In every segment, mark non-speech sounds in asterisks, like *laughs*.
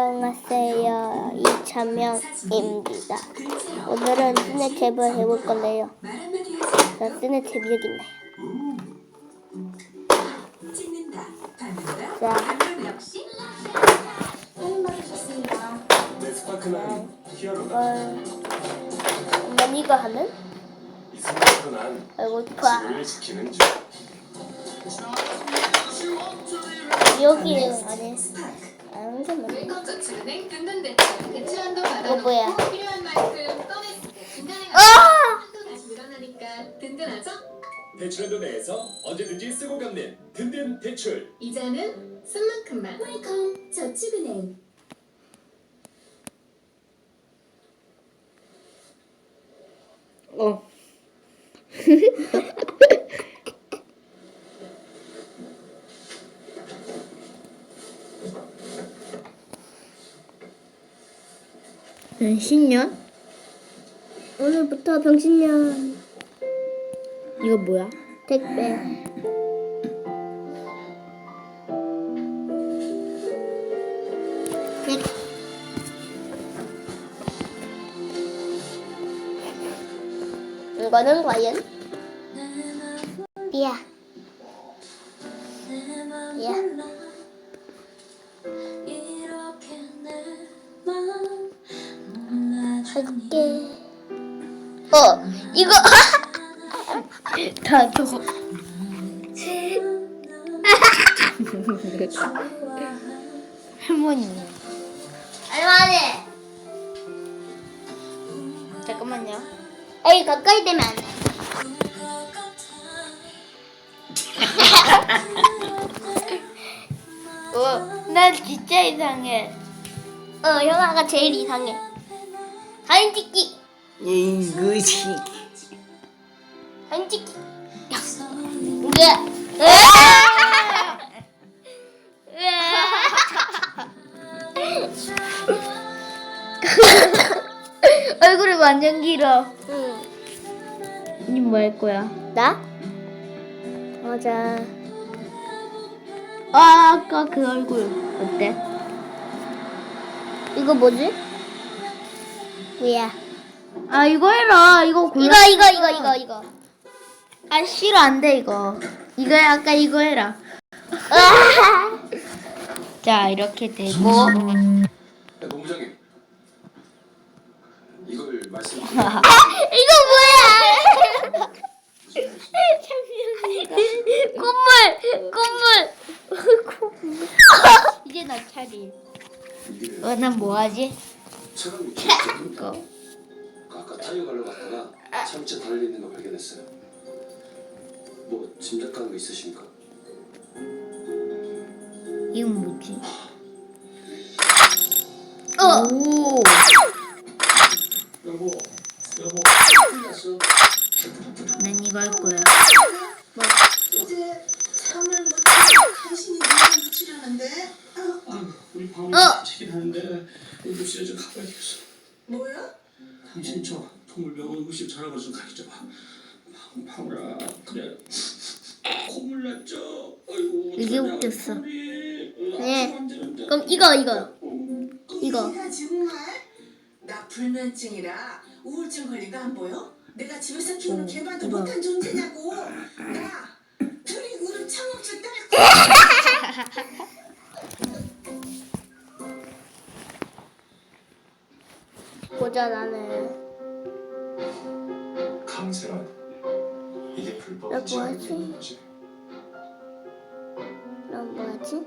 안녕하세요. 이찬명입니다. 오늘은 스낵탭을 해볼 건데요. 자, 스낵탭 여기 있네요. 자. 이걸 한번 이거 하면 이 스파크로 난 아이고 파 지구를 지키는 중. 여기 안에 스파크. 안 되면 일컵저축은행 든든 대출 대출 한도 뭐야? 받아놓고 필요한 만큼 떠냈을 때 중간에 아! 한도 다시 늘어나니까 든든하죠? 대출한도 내에서 언제든지 쓰고 갚는 든든 대출. 이자는 쓴 만큼만 웰컴 저축은행. 어. *laughs* 병신년? 오늘부터 병신년. 이거 뭐야? 택배. 택. 이거는 과연? 야. 야. 할게. 어, 이거. *laughs* 다 저거. *laughs* 할머니. 할머니. 잠깐만요. 에이 가까이 되면 안 돼. *laughs* 어, 난 진짜 이상해. 어, 형아가 제일 이상해. 사진 찍기. 이것이 사진 찍기. 으아! *laughs* 얼굴이 완전 길어. 응. 니 뭐 할 거야? 나? 맞아. 아, 아까 그 얼굴 어때? 이거 뭐지? 뭐야? 아 이거 해라 이거 골라. 이거 이거 이거 이거 이거. 아 싫어. 안 돼 이거. 이거 아까 이거 해라. *laughs* 자 이렇게 되고. 네, 본부장님. 이걸 말씀. 아, 이거 뭐야? *laughs* 꽃물 꽃물. *laughs* 이제 나 차리 이게 어난 뭐하지? 차량이 이거 아까 타이어 갈러 갔다가 참치 달려 있는 거 발견했어요. 뭐 짐작가는 거 있으십니까? 이건 뭐지? 어. 오. 여보, 여보, 났어. 난 이거 할 거야. 이제 잠을 못 자고 당신이 눈을 붙이려는데 아, 우리 방을 어. 치긴 하는데 응급실에 좀 가봐야 되겠어. 뭐야? 당신 저 좀 가르쳐봐. 방, 방울아, 그래. 콧물 났죠? 아이고, 이게 웃겼어. 네. 아프면 안 되는데. 그럼 이거 이거 음, 이거. 정말 나 불면증이라 우울증 걸린 거 안 보여? 내가 집에서 키우는 개만도 이거. 못한 존재냐고. 나 둘이 우는 창없을 때 *laughs* 보자 나는. 나 불법이지 뭐하지? 않는 거지. 난 뭐하지?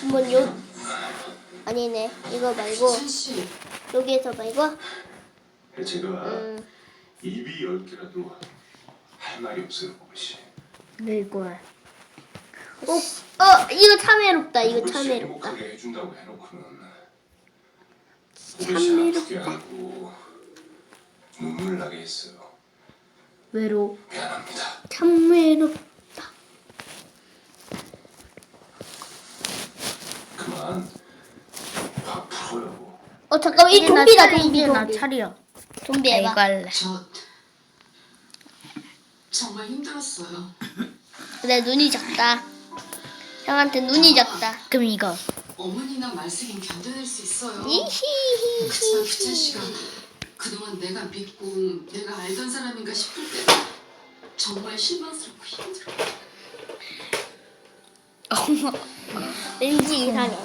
한번 요 아니네 이거 말고 여기에서 말고 제가 음 입이 열 개라도 할 말이 없어요, 보시. 네, 이거야. 어, 어 이거 참 외롭다 이거 참 외롭다. 행복하게 해준다고 해놓고는 참 보시 아프게 외롭다. 하고 눈물 나게 했어요. 외로 미안합니다. 참 외롭. 그만 풀어요. 어 잠깐만 이 좀비다 좀비 나 좀비. 차려 좀비 해봐. 이거 할래. 저 정말 힘들었어요. 내 눈이 작다. 형한테 눈이 작다. 그럼 이거. 어머니나 말쓰긴 견뎌낼 수 있어요. 그치만. 규찬 씨가 그동안 내가 믿고 내가 알던 사람인가 싶을 때 정말 실망스럽고 힘들어. 왠지 이상해.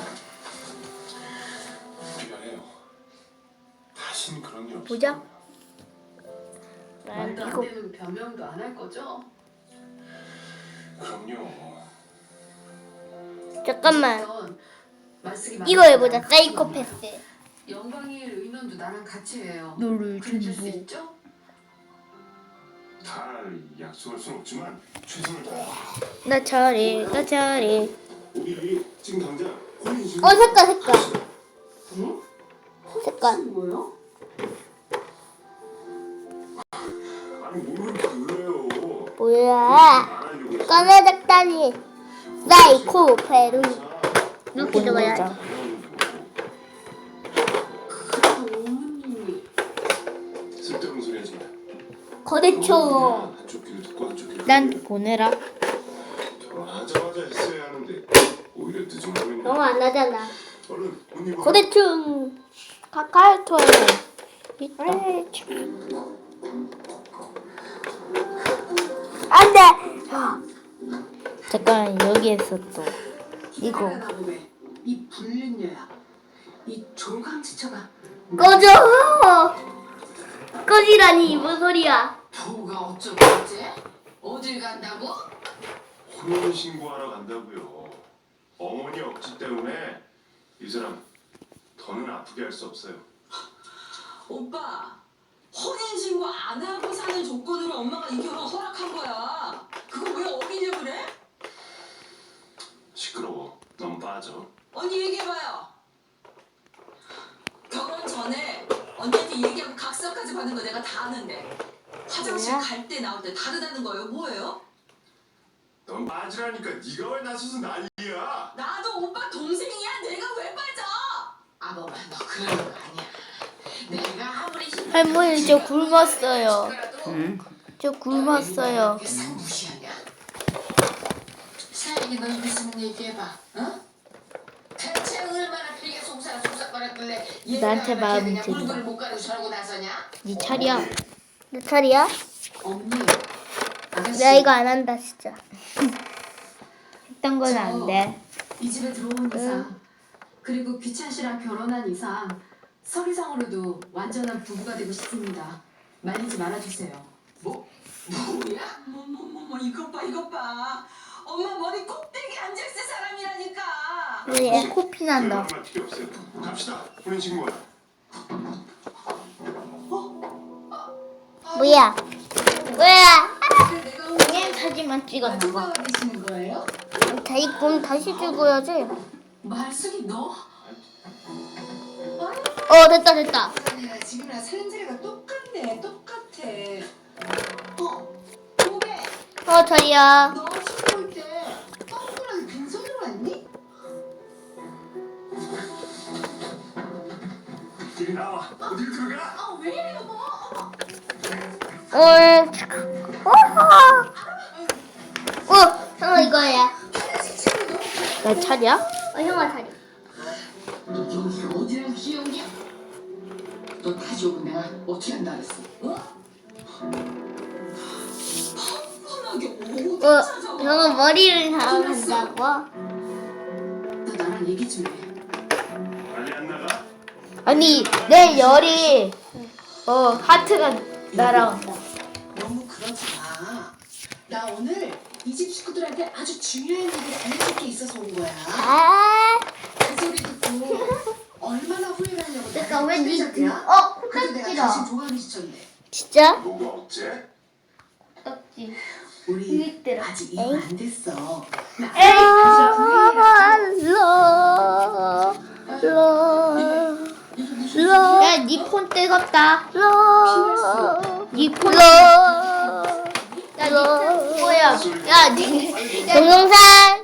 미안해요. 다신 그런 일 없어요. 보자. 난 말도 안 이거 되는 변명도 안 할 거죠? 그럼요. 잠깐만. 이거 해보자. 사이코패스. 영광의 일 의논도 나랑 같이 해요. 너를 그래줄 수 있죠? 다 약속할 순 없지만 최선을 다해. 나 차례, 나 차례. 우리 지금 당장 혼인 신고. 어 색깔 색깔 응? 색깔. 뭐요? 아니 뭘 그렇게 놀래요? 뭐야? 안 하려고 했어. 까매졌다니. 사이코패스. 이렇게 적어야지. 그래도 어머님이 쓸데없는 소리 하지 마. 거대초. 한쪽 귀를 듣고 한쪽 귀를 난. 보내라. 결혼하자마자 했어야 하는데 오히려 늦은 거 있네. 너무 안 하잖아. 얼른 옷 입어. 거대충. 카카오톡에 있다. 안 돼. 잠깐 여기에서 또 이거 화가 나고 왜? 이 불륜녀야. 이 조강지처가 꺼져. 꺼지라니 무슨 소리야? 도가 어쩌고 어째? 어딜 간다고? 혼인 신고하러 간다고요. 어머니 억지 때문에 이 사람 더는 아프게 할 수 없어요. 오빠 혼인 신고 안 하고 사는 조건으로 엄마가 이 결혼 허락한 거야 그거 왜 어기려 그래? 시끄러워. 넌 빠져. 언니 얘기해봐요 결혼 전에 언니한테 얘기하고 각서까지 받는 거 내가 다 아는데 화장실 뭐야? 갈 때 나올 때 다르다는 거예요 뭐예요? 넌 빠지라니까 네가 왜 나서서 난리야? 나도 오빠 동생이야 내가 왜 빠져 아범아 너 그러는 거 아니야. 내가 아무리 할머니 저 굶었어요. 응? 저 굶었어요. 무시하냐? 사연이 너 있으면 얘기해봐. 어? 대체 얼마나 길게 속살 속삭거렸길래 나한테 가리고 저러고 나서냐? 네 차례야. 내 차례야? 나 이거 안 한다 진짜. 했던 건 안 돼. 이 집에 들어온 이상 그리고 귀찬 씨랑 결혼한 이상 서류상으로도 완전한 부부가 되고 싶습니다. 말리지 말아주세요. 뭐? 뭐야? 뭐뭐뭐뭐 이것 봐 이것 봐 엄마 머리 꼭대기 앉아있을 사람이라니까 왜 코피 난다. 말 필요 없어요. 갑시다. 혼인 신고하러. 뭐야? 뭐야? 내가 그냥 사진만 찍었나 봐. 누가 계시는 거예요? 다시 그럼 다시 찍어야지. 말숙이 너? 어 됐다 됐다. 아니야 지금이랑 살림살이가 똑같네 똑같아 어? 고백 어 저리야. 너 시골 나와. 들어가? 아왜 이래 여보? 어. 어. 형아 이거야. 나 차례야? 어 형아 차례. 너 어디랑 귀여우냐? 너 다시 오면 내가 어떻게 한다 그랬어? 어? 뻔하게 어디 어 찾아 형아 머리를 잡아간다고? 너 나랑 얘기 좀 해. 아니 내 열이 어 하트가 날아온다. 너무 그러지 마. 나 오늘 이 집 식구들한테 아주 중요한 얘기를 알려줄 게 있어서 온 거야. 아. 그 소리 듣고 얼마나 후회를 하려고 그러니까 왜니 야어 그래도 내가 코딱지다. 당신 좋아하기 시켰네. 진짜? 뭐가 어째? 코딱지. 우리 이때라. 아직 이혼 안 됐어. 나 에이. 야, 니폰 뜨겁다. 니 폰. 야, 니 뭐야? 야, 니 동영상.